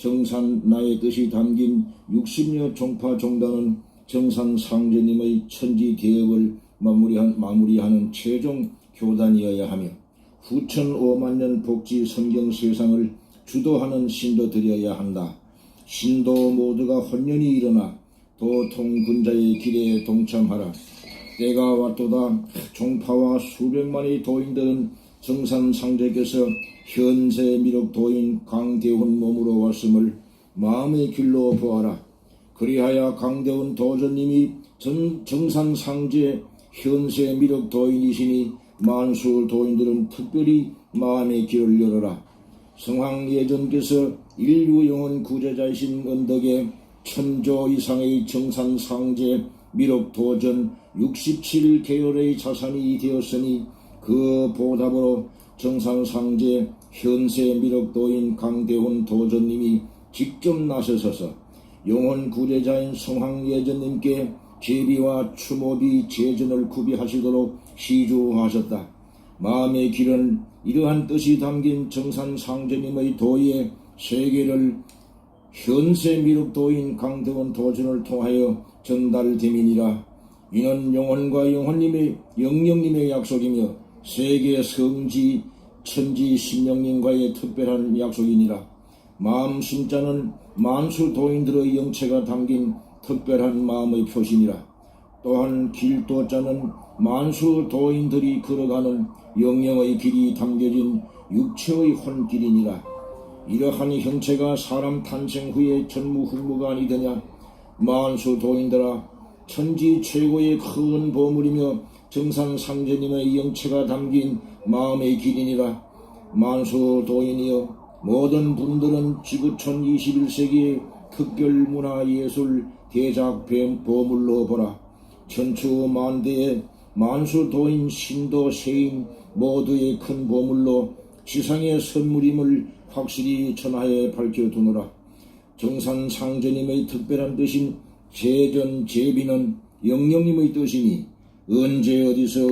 정산 나의 뜻이 담긴 60여 종파 종단은 정산 상제님의 천지 대업을 마무리한, 마무리하는 최종 교단이어야 하며 후천 5만 년 복지 성경 세상을 주도하는 신도들이어야 한다. 신도 모두가 혼연히 일어나 도통 군자의 길에 동참하라. 때가 왔도다 종파와 수백만의 도인들은 정산 상제께서 현세 미륵 도인 강대훈 몸으로 왔음을 마음의 길로 보아라. 그리하여 강대훈 도전님이 전, 정산 상제 현세 미륵 도인이시니 만수 도인들은 특별히 마음의 길을 열어라. 성황 예전께서 인류 영혼 구제자이신 언덕에 천조 이상의 정산 상제 미륵 도전 67 계열의 자산이 되었으니 그 보답으로 정산 상제 현세 미륵 도인 강대훈 도전님이 직접 나서셔서 영혼 구제자인 성황 예전님께 제비와 추모비 제전을 구비하시도록 시주하셨다. 마음의 길은 이러한 뜻이 담긴 정산 상제님의 도에 세계를 현세 미륵도인 강대원 도전을 통하여 전달됨이니라. 이는 영혼과 영혼님의 영령님의 약속이며 세계 성지 천지 신령님과의 특별한 약속이니라. 마음 신자는 만수 도인들의 영체가 담긴 특별한 마음의 표시니라. 또한 길도자는 만수 도인들이 걸어가는 영영의 길이 담겨진 육체의 혼길이니라. 이러한 형체가 사람 탄생 후에 전무후무가 아니더냐. 만수 도인들아 천지 최고의 큰 보물이며 정산 상제님의 영체가 담긴 마음의 길이니라. 만수 도인이여 모든 분들은 지구촌 21세기의 특별 문화 예술 대작 뱀 보물로 보라. 천추 만대의 만수 도인 신도 세인 모두의 큰 보물로 지상의 선물임을 확실히 전하에 밝혀두노라. 정산 상제님의 특별한 뜻인 제전 제비는 영령님의 뜻이니 언제 어디서